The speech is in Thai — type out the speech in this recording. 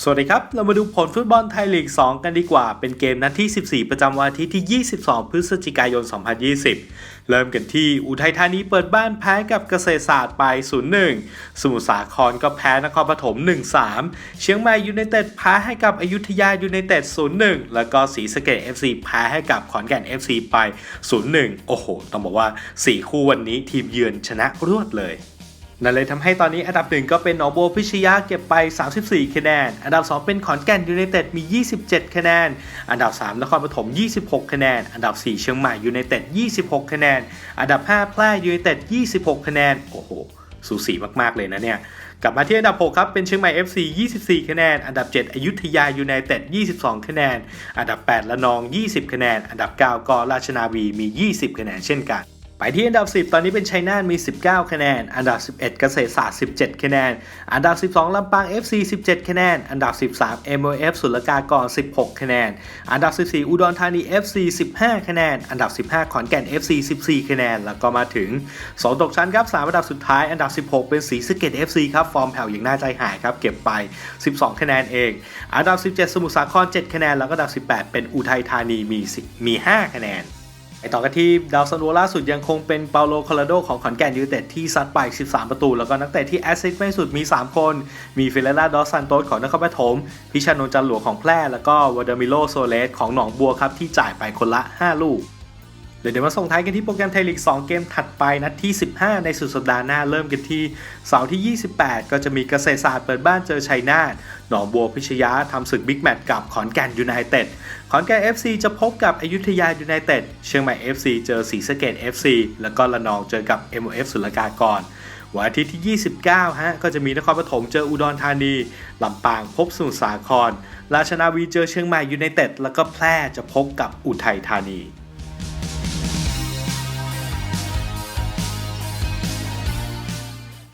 สวัสดีครับ เรามาดูผลฟุตบอลไทยลีก 2 กันดีกว่า เป็นเกมนัดที่ 14 ประจำวันอาทิตย์ที่ 22 พฤศจิกายน 2020 เริ่มกันที่อุทัยธานีเปิดบ้านแพ้กับเกษตรศาสตร์ไป 0-1 สมุทรสาครก็แพ้นครปฐม 1-3 เชียงใหม่ยูไนเต็ดแพ้ให้กับอยุธยายูไนเต็ด 0-1 แล้วก็ศรีสะเกด FC แพ้ให้กับขอนแก่น FC ไป 0-1 โอ้โห ต้องบอกว่า 4 คู่วันนี้ทีมเยือนชนะรวดเลย นั่นเลยทำให้ตอนนี้อันดับหนึ่งก็เป็นหนองบัวพิชยาเก็บไป 34 คะแนน อันดับ 2 เป็นขอนแก่นยูไนเต็ดมี 27 คะแนน อันดับ 3 นครปฐม 26 คะแนน อันดับ 4 เชียงใหม่ยูไนเต็ด 26 คะแนน อันดับ 5 แพร่ยูไนเต็ด 26 คะแนน โอ้โห สูสีมากๆเลยนะเนี่ยกลับมาที่อันดับ 6 ครับ เป็นเชียงใหม่ FC 24 คะแนน อันดับ 7 อยุธยายูไนเต็ด 22 คะแนน อันดับ 8 ละนอง 20 คะแนน อันดับ 9ก็ราชนาวีมี 20 คะแนนเช่นกัน ไปที่อันดับ 10 ตอนนี้เป็นชัยนาทมี 19 คะแนน อันดับ 11 เกษตรศาสตร์ 17 คะแนน อันดับ 12 ลำปาง FC 17 คะแนน อันดับ 13 MOF สุลกากร 16 คะแนน อันดับ 14 อุดรธานี FC 15 คะแนน อันดับ 15 ขอนแก่น FC 14 คะแนน แล้วก็มาถึง 2 ตกชั้นครับ 3 อันดับสุดท้าย อันดับ 16 เป็นศรีสะเกด FC ครับ ฟอร์มแผ่วอย่างน่าใจหายครับ เก็บไป 12 คะแนนเอง อันดับ 17 สมุทรสาคร 7 คะแนน แล้วก็อันดับ 18 เป็นอุทัยธานี มี มี 5 คะแนน ไปต่อกันที่ดาวซันโวล่าสุดยังคงเป็นเปาโลคาราโดของขอนแก่นยูเต็ดที่ซัดไป 13 ประตู แล้วก็นักเตะที่แอสซิสต์ไม่สุดมี 3 คน มีฟิเลล่าดอสซันโตสของนครปฐมพิชานนท์จันหลวงของแพร่ แล้วก็วอดามิโลโซเลสของหนองบัวครับที่จ่ายไปคนละ 5 ลูก เดี๋ยวเดี๋ยวมาส่งท้ายกันที่โปรแกรมไทยลีก 2 เกมถัดไปนัดที่ 15 ในสุดสัปดาห์หน้าเริ่มกันที่เสาร์ที่ 28 ก็จะมีเกษตรศาสตร์เปิดบ้านเจอชัยนาทหนองบัวพิชยาทำศึกบิ๊กแมตช์กับขอนแก่นยูไนเต็ดขอนแก่น FC จะพบกับอยุธยายูไนเต็ดเชียงใหม่ FC เจอศรีสะเกด FC แล้วก็ละนองเจอกับ MOF สุลกากรวันอาทิตย์ที่ 29 ฮะ ก็จะมีนครปฐมเจออุดรธานี ลำปางพบสมุทรสาคร ราชนาวีเจอเชียงใหม่ยูไนเต็ด แล้วก็แพร่จะพบกับอุทัยธานี